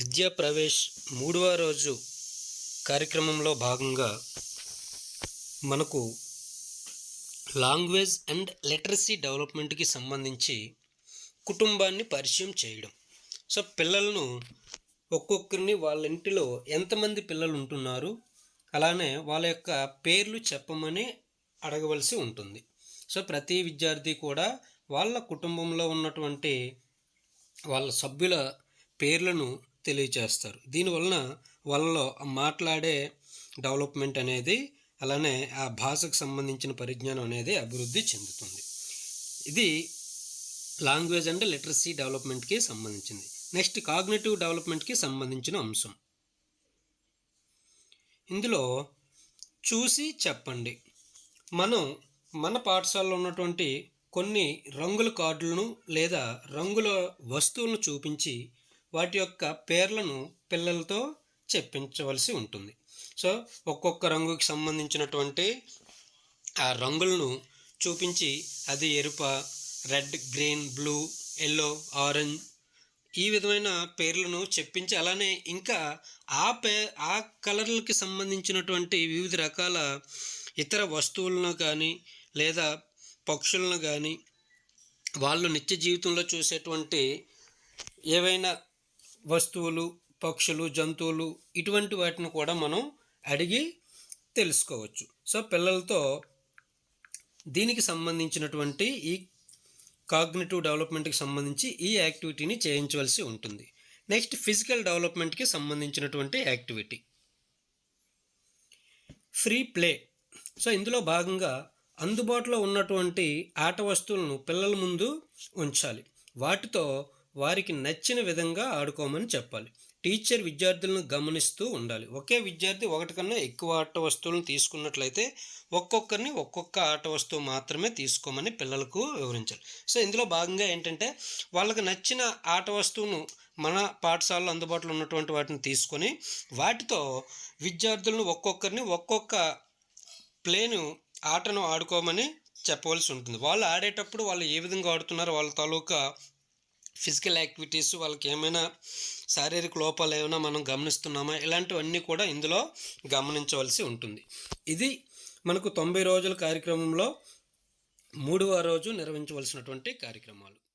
విద్యా ప్రవేశ్ మూడవ రోజు కార్యక్రమంలో భాగంగా మనకు లాంగ్వేజ్ అండ్ లిటరసీ డెవలప్మెంట్కి సంబంధించి కుటుంబాన్ని పరిచయం చేయడం. సో పిల్లలను ఒక్కొక్కరిని వాళ్ళ ఇంటిలో ఎంతమంది పిల్లలు ఉంటున్నారు అలానే వాళ్ళ యొక్క పేర్లు చెప్పమని అడగవలసి ఉంటుంది. సో ప్రతి విద్యార్థి కూడా వాళ్ళ కుటుంబంలో ఉన్నటువంటి వాళ్ళ సభ్యుల పేర్లను తెలియచేస్తారు దీనివలన వాళ్ళలో మాట్లాడే డెవలప్మెంట్ అనేది అలానే ఆ భాషకు సంబంధించిన పరిజ్ఞానం అనేది అభివృద్ధి చెందుతుంది. ఇది లాంగ్వేజ్ అండ్ లిటరసీ డెవలప్మెంట్కి సంబంధించింది. నెక్స్ట్ కాగ్నేటివ్ డెవలప్మెంట్కి సంబంధించిన అంశం. ఇందులో చూసి చెప్పండి. మనం మన పాఠశాలలో ఉన్నటువంటి కొన్ని రంగుల కార్డులను లేదా రంగుల వస్తువులను చూపించి వాటి యొక్క పేర్లను పిల్లలతో చెప్పించవలసి ఉంటుంది. సో ఒక్కొక్క రంగుకి సంబంధించినటువంటి ఆ రంగులను చూపించి అది ఎరుప red green blue yellow orange ఈ విధమైన పేర్లను చెప్పించి అలానే ఇంకా ఆ పే ఆ కలర్లకి సంబంధించినటువంటి వివిధ రకాల ఇతర వస్తువులను కానీ లేదా పక్షులను కానీ వాళ్ళు నిత్య జీవితంలో చూసేటువంటి ఏవైనా వస్తువులు పక్షులు జంతువులు ఇటువంటి వాటిని కూడా మనం అడిగి తెలుసుకోవచ్చు. సో పిల్లలతో దీనికి సంబంధించినటువంటి ఈ కాగ్నేటివ్ డెవలప్మెంట్కి సంబంధించి ఈ యాక్టివిటీని చేయించవలసి ఉంటుంది. నెక్స్ట్ ఫిజికల్ డెవలప్మెంట్కి సంబంధించినటువంటి యాక్టివిటీ. Free play. సో ఇందులో భాగంగా అందుబాటులో ఉన్నటువంటి ఆట వస్తువులను పిల్లల ముందు ఉంచాలి. వాటితో వారికి నచ్చిన విధంగా ఆడుకోమని చెప్పాలి. టీచర్ విద్యార్థులను గమనిస్తూ ఉండాలి. ఒకే విద్యార్థి ఒకటి కన్నా ఎక్కువ ఆట వస్తువులను తీసుకున్నట్లయితే ఒక్కొక్కరిని ఒక్కొక్క ఆట వస్తువు మాత్రమే తీసుకోమని పిల్లలకు వివరించాలి. సో ఇందులో భాగంగా ఏంటంటే వాళ్ళకి నచ్చిన ఆట వస్తువును మన పాఠశాలలో అందుబాటులో ఉన్నటువంటి వాటిని తీసుకొని వాటితో విద్యార్థులను ఒక్కొక్కరిని ఒక్కొక్క ప్లేను ఆటను ఆడుకోమని చెప్పవలసి ఉంటుంది. వాళ్ళు ఆడేటప్పుడు వాళ్ళు ఏ విధంగా ఆడుతున్నారో వాళ్ళ తాలూకా ఫిజికల్ యాక్టివిటీస్ వాళ్ళకి ఏమైనా శారీరక లోపాలు ఏమైనా మనం గమనిస్తున్నామా? ఇలాంటివన్నీ కూడా ఇందులో గమనించవలసి ఉంటుంది. ఇది మనకు తొంభై రోజుల కార్యక్రమంలో మూడవ రోజు నిర్వహించవలసినటువంటి కార్యక్రమాలు.